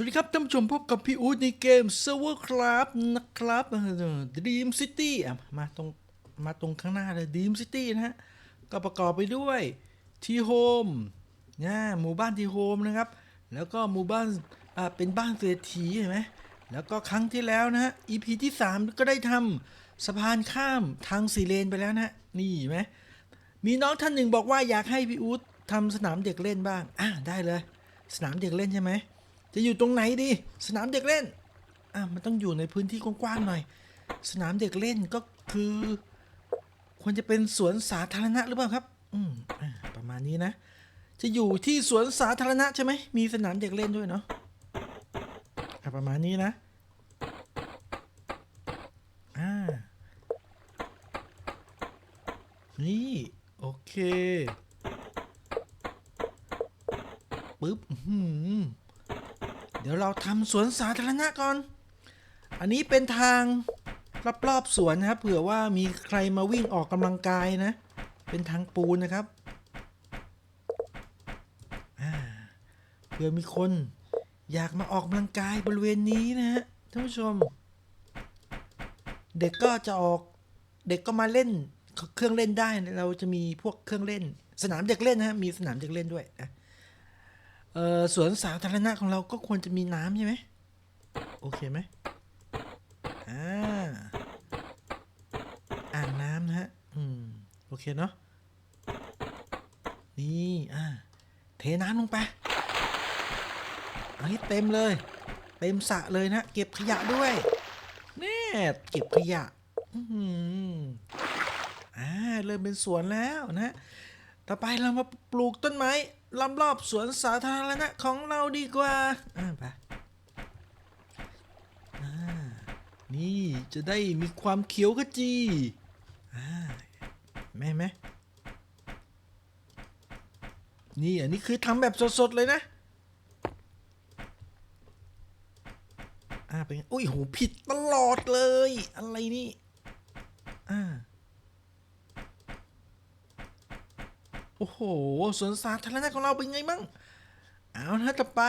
วัสดีครับท่านผู้ชมพบกับพี่อู๊ดในเกม Server ครับนะครับดีมซิตี้มาตรงมาตรงข้างหน้าเลยดีมซิตี้นะฮะ ก็ประกอบไปด้วย ทีโฮมนะหมู่บ้านทีโฮมนะครับ แล้วก็หมู่บ้านอ่าเป็นบ้านเศรษฐีเห็นไหมแล้วก็ครั้งที่แล้วนะฮะ EP ที่ 3 ก็ได้ทำสะพานข้ามทางสีเลนไปแล้วนะนี่เห็นไหมมีน้องท่านหนึ่งบอกว่าอยากให้พี่อู๊ดทำสนามเด็กเล่นบ้างอะได้เลย สนามเด็กเล่นใช่ไหม จะอยู่ตรงไหนดี สนามเด็กเล่น อะมันต้องอยู่ในพื้นที่กว้างๆหน่อย สนามเด็กเล่นก็คือ ควรจะเป็นสวนสาธารณะหรือเปล่าครับ อืมประมาณนี้นะ จะอยู่ที่สวนสาธารณะใช่ไหมมีสนามเด็กเล่นด้วยเนาะอะประมาณนี้นะอ่านี่โอเคปึ๊บหือ เดี๋ยวเราทำสวนสาธารณะก่อน อันนี้เป็นทางรอบๆสวนนะครับ เผื่อว่ามีใครมาวิ่งออกกำลังกายนะ เป็นทางปูนนะครับเผื่อมีคนอยากมาออกกำลังกายบริเวณนี้นะฮะท่านผู้ชม เด็กก็จะออกเด็กก็มาเล่นเครื่องเล่นได้ เราจะมีพวกเครื่องเล่น สนามเด็กเล่นนะฮะมีสนามเด็กเล่นด้วยนะ เออสวนสาธารณะของเราก็ควรจะมีน้ำใช่ไหมโอเคไหมอ่าอ่างน้ำนะฮะอืมโอเคเนาะนี่อ่าเทน้ำลงไปเอาให้เต็มเลย เต็มสระเลยนะเก็บขยะด้วยแน่เก็บขยะอื้อหืออ่าเริ่มเป็นสวนแล้วนะต่อไปเรามาปลูกต้นไม้ ล้อมรอบสวนสาธารณะของเราดีกว่าอ่าไปอ่านี่จะได้มีความเขียวขจีอ่าแม่ไหมนี่อันนี้คือทำแบบสดๆเลยนะอ่าเป็นไงอุ้ยโหผิดตลอดเลย อะไรนี่อ่า โอ้โหสวนสาธารณะของเราเป็นไงบ้างเอาถ้าจะไป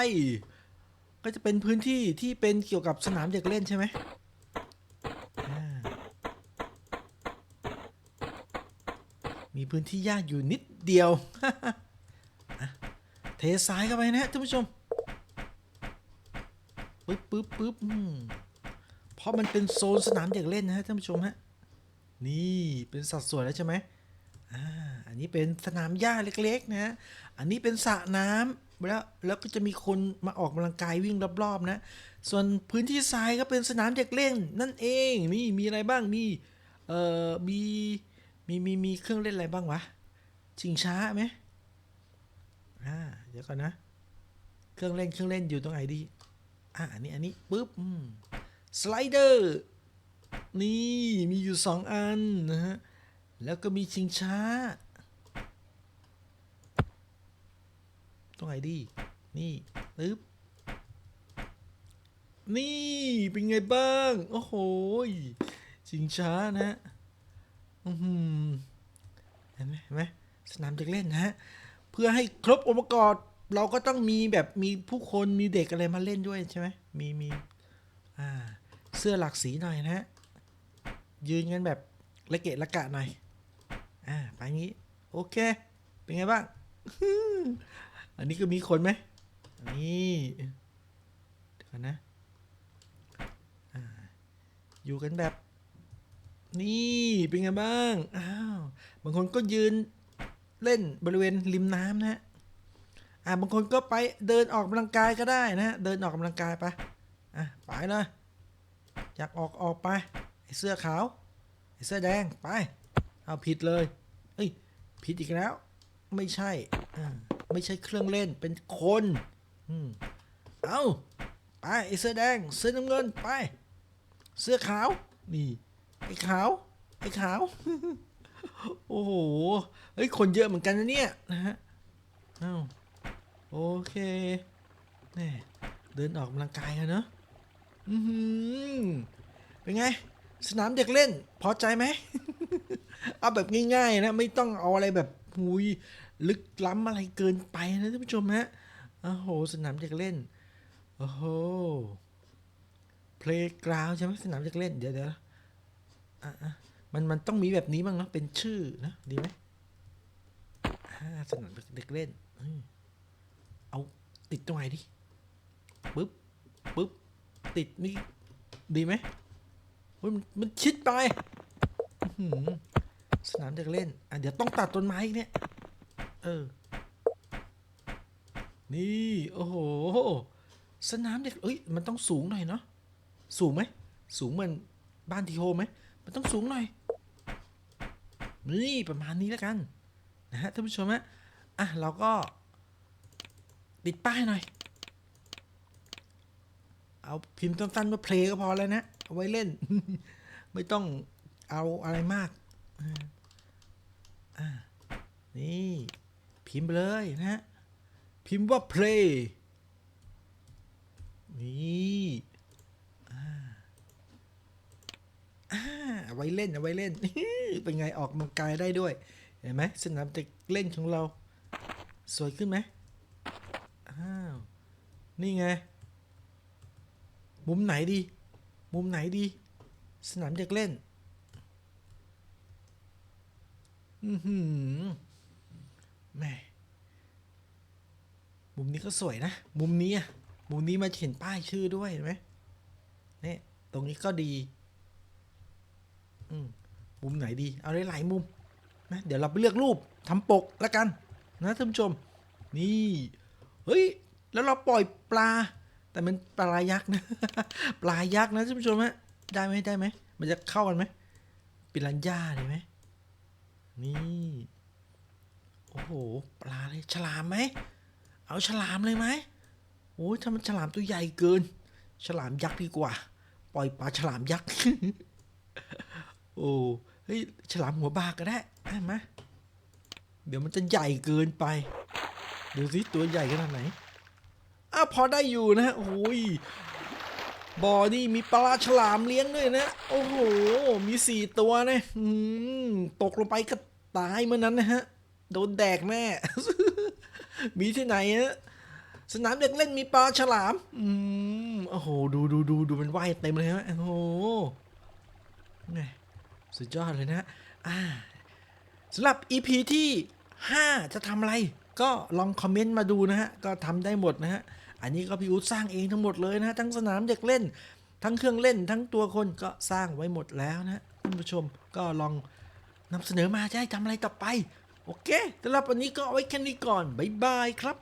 ก็จะเป็นพื้นที่ที่เป็นเกี่ยวกับสนามเด็กเล่นใช่ไหมมีพื้นที่หญ้าอยู่นิดเดียว เททรายเข้าไปนะท่านผู้ชมปึ๊บปึ๊บปึ๊บเพราะมันเป็นโซนสนามเด็กเล่นนะฮะท่านผู้ชมฮะ นี่เป็นสัดส่วนแล้วใช่ไหม อ่าอันนี้เป็นสนามหญ้าเล็กๆนะฮะอันนี้เป็นสระน้ำแล้วแล้วก็จะมีคนมาออกกำลังกายวิ่งรอบๆนะ ส่วนพื้นที่ทรายก็เป็นสนามเด็กเล่นนั่นเองนี่มีอะไรบ้างมีเอ่อมีมีมีมีเครื่องเล่นอะไรบ้างวะชิงช้าไหมอ่าเดี๋ยวก่อนนะ เครื่องเล่นเครื่องเล่นอยู่ตรงไหนดีอะอันนี้อันนี้ปุ๊บสไลเดอร์นี่มีอยู่สองอันนะฮะ แล้วก็มีชิงช้า ตรงไหนดี นี่ปึ๊บ นี่เป็นไงบ้าง โอ้โห ชิงช้านะฮะอือหือเห็นไหมเห็นไหมสนามเด็กเล่นนะฮะ เพื่อให้ครบองค์ประกอบเราก็ต้องมีแบบมีผู้คนมีเด็กอะไรมาเล่นด้วยใช่ไหมมีมีอ่าเสื้อหลากสีหน่อยนะฮะยืนกันแบบละเกะละกะหน่อย อ่าไปงี้ โอเค เป็นไงบ้าง อันนี้ก็มีคนไหม นี่เดี๋ยวก่อนนะอ่าอยู่กันแบบ นี่เป็นไงบ้าง อ้าว บางคนก็ยืนเล่นบริเวณริมน้ำนะฮะ อ่าบางคนก็ไปเดินออกกำลังกายก็ได้นะฮะ เดินออกกำลังกายไป อะไปเลยอยากออกออกไปไอเสื้อขาวไอเสื้อแดงไป เอาผิดเลย ผิดอีกแล้ว ไม่ใช่ไม่ใช่เครื่องเล่นเป็นคนอเอาไปไอเสื้อแดง เสื้อน้ำเงินไป เสื้อขาว นี่ไอขาวไอขาว โอ้โหเฮ้ยคนเยอะเหมือนกันนะเนี่ยนะฮะเอ้าโอเคแน่เดินออกกำลังกายกันเนอะอือหือเป็นไง สนามเด็กเล่น พอใจไหม เอาแบบง่าย ๆ นะ ไม่ต้องเอาอะไรแบบหุยลึกล้ำอะไรเกินไปนะท่านผู้ชมฮะโอ้โห สนามเด็กเล่น โอ้โหเพลงกราวใช่ไหมสนามเด็กเล่น เดี๋ยวเดี๋ยวอะอะมันมันต้องมีแบบนี้บ้างเนาะเป็นชื่อนะ ดีไหมสนามเด็กเล่น เอาติดตรงไหนดิปึ๊บปึ๊บติดนี่ดีไหมมันมันชิดไป สนามเด็กเล่น อะเดี๋ยวต้องตัดต้นไม้อีกเนี่ย เออ นี่ โอ้โห สนามเด็ก เอ้ย มันต้องสูงหน่อยเนาะ สูงไหม สูงเหมือนบ้านทีโฮไหม มันต้องสูงหน่อย นี่ประมาณนี้แล้วกัน นะฮะท่านผู้ชมฮะ อะเราก็ติดป้ายหน่อย เอาพิมพ์สั้นๆว่าเพลงก็พอแล้วนะ เอาไว้เล่น ไม่ต้องเอาอะไรมาก นี่ พิมพ์ไปเลยนะฮะพิมพ์ว่า play นี่อ่าอ่าเอาไว้เล่นเอาไว้เล่น เป็นไงออกกำลังกายได้ด้วย เห็นไหมสนามเด็กเล่นของเรา สวยขึ้นไหมอ้าว นี่ไง มุมไหนดี มุมไหนดี สนามเด็กเล่น อือหือแม่มุมนี้ก็สวยนะ มุมนี้อะมุมนี้มาเห็นป้ายชื่อด้วยเห็นไหมนี่ตรงนี้ก็ดี อืมมุมไหนดี เอาได้หลายมุมนะเดี๋ยวเราไปเลือกรูปทำปกแล้วกัน นะท่านผู้ชม นี่ เฮ้ย แล้วเราปล่อยปลา แต่มันปลายักษ์นะ ปลายักษ์นะท่านผู้ชมฮะ ได้ไหมได้ไหม มันจะเข้ากันไหมปิรันย่าเลยไหม นี่ โอ้โห ปลาเลยฉลามไหม เอาฉลามเลยไหมโอ้ยถ้ามันฉลามตัวใหญ่เกิน ฉลามยักษ์ดีกว่า ปล่อยปลาฉลามยักษ์ โอ้ เฮ้ย ฉลามหัวบากก็ได้อะมเดี๋ยวมันจะใหญ่เกินไป ดูสิตัวใหญ่ขนาดไหนอ้าพอได้อยู่นะฮะโอ้ย บ่อนี่มีปลาฉลามเลี้ยงด้วยนะ โอ้โห มีสี่ตัวนะอืมตกลงไปก็ตายเมื่อนั้นนะฮะ โดนแดกแน่มีที่ไหนฮะสนามเด็กเล่นมีปลาฉลาม อืมโอ้โห ดูดูดูดูมันว่ายเต็มเลยฮะ โอ้โหแหม่สุดยอดเลยนะอ่าสำหรับ EP ที่ 5 จะทำอะไร ก็ลองคอมเมนต์มาดูนะฮะ ก็ทำได้หมดนะฮะ อันนี้ก็พี่อู๊ดสร้างเองทั้งหมดเลยนะฮะทั้งสนามเด็กเล่น ทั้งเครื่องเล่น ทั้งตัวคนก็สร้างไว้หมดแล้วนะฮะท่านผู้ชมก็ลองนำเสนอมาจะให้ทำอะไรต่อไป โอเคสำหรับวันนี้ก็เอาไว้แค่นี้ก่อน บ๊ายบายครับ